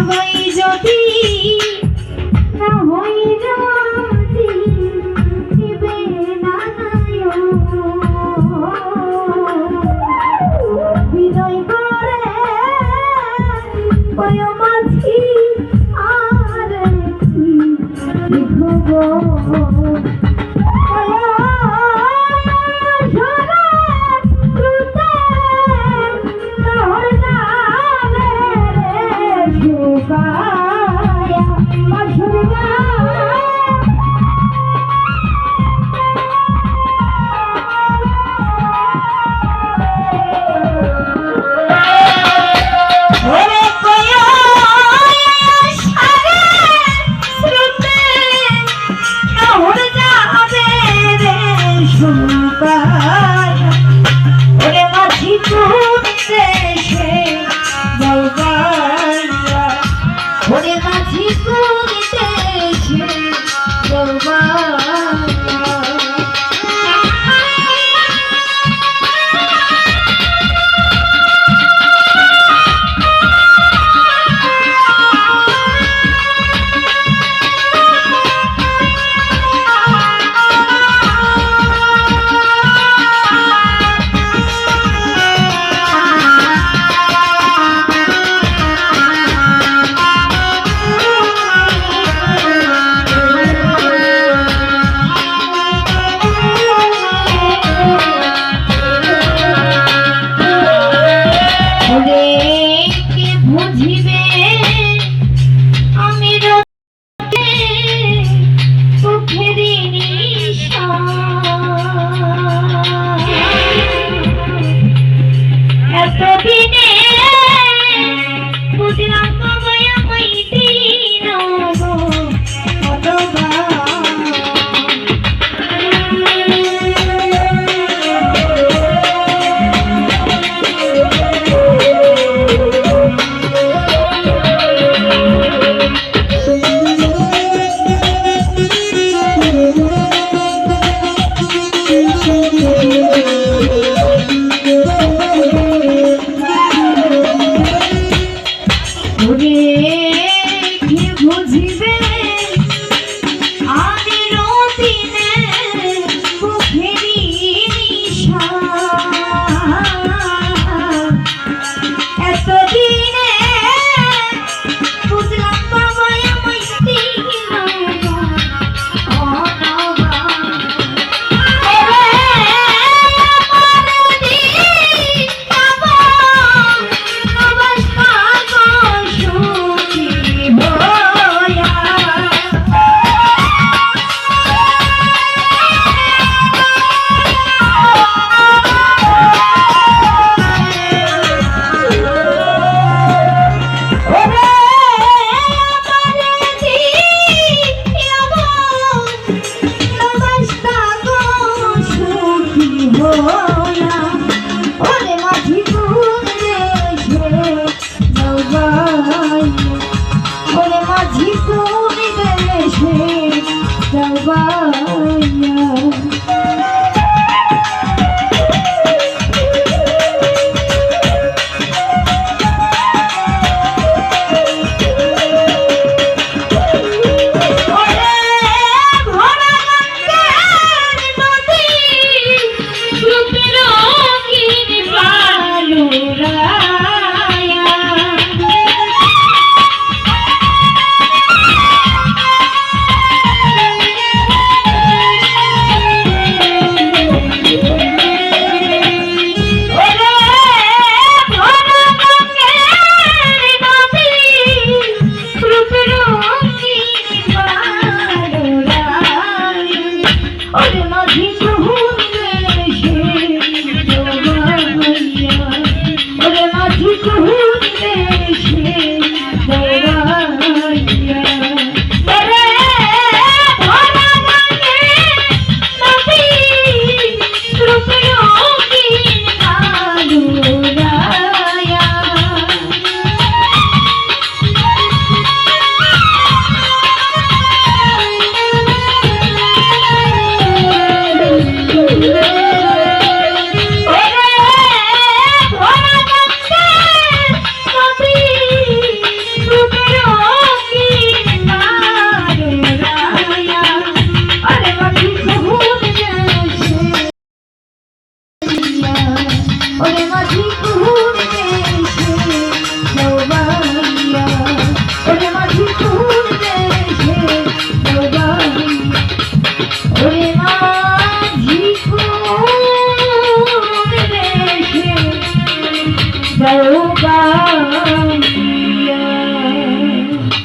হই যদি না হই যদি দিবে না বিনয় করে ওই মাঝি আর কি লিখব পায়। ওরে মাঝি তুই